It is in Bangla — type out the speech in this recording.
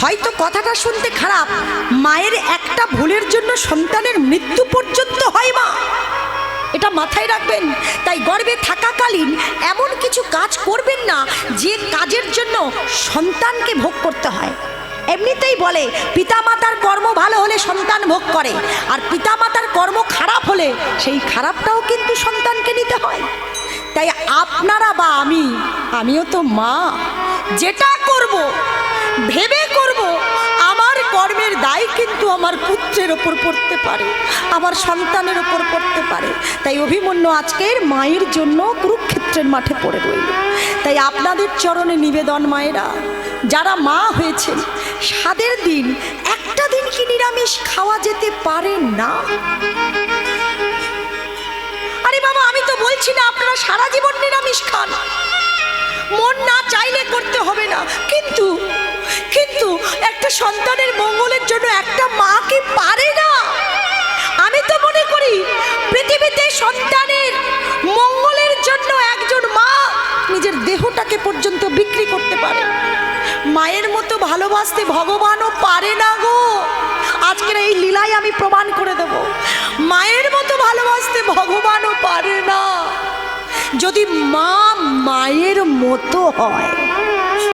হয়তো কথাটা শুনতে খারাপ। মায়ের একটা ভুলের জন্য সন্তানের মৃত্যু পর্যন্ত হয় মা। এটা মাথায় রাখবেন। তাই গর্বে থাকাকালীন এমন কিছু কাজ করবেন না যে কাজের জন্য সন্তানকে ভোগ করতে হয়। এমনিতেই বলে, পিতামাতার কর্ম ভালো হলে সন্তান ভোগ করে, আর পিতামাতার কর্ম খারাপ হলে সেই খারাপটাও কিন্তু সন্তানকে নিতে হয়। তাই আপনারা বা আমি, আমিও তো মা, যেটা করব, ভেবে কর্মের দায় কিন্তু আমার পুত্রের ওপর পড়তে পারে, আমার সন্তানের ওপর পড়তে পারে। তাই অভিমন্যু আজকের মায়ের জন্য কুরুক্ষেত্রের মাঠে পড়ে রইল। তাই আপনাদের চরণে নিবেদন মায়েরা, যারা মা হয়েছেন সাদের দিন, একটা দিন কি নিরামিষ খাওয়া যেতে পারে না? আরে বাবা, আমি তো বলছি না আপনারা সারা জীবন নিরামিষ খান। মন না চাইলে একটা সন্তানের মঙ্গলের জন্য একটা মা কি পারে না? আমি তো মনে করি পৃথিবীতে সন্তানের মঙ্গলের জন্য একজন মা নিজের দেহটাকে পর্যন্ত বিক্রি করতে পারে। মায়ের মতো ভালোবাসতে ভগবানও পারে না গো। আজকের এই লীলায় আমি প্রমাণ করে দেব, মায়ের মতো ভালোবাসতে ভগবানও পারে না। যদি মা মায়ের মতো হয়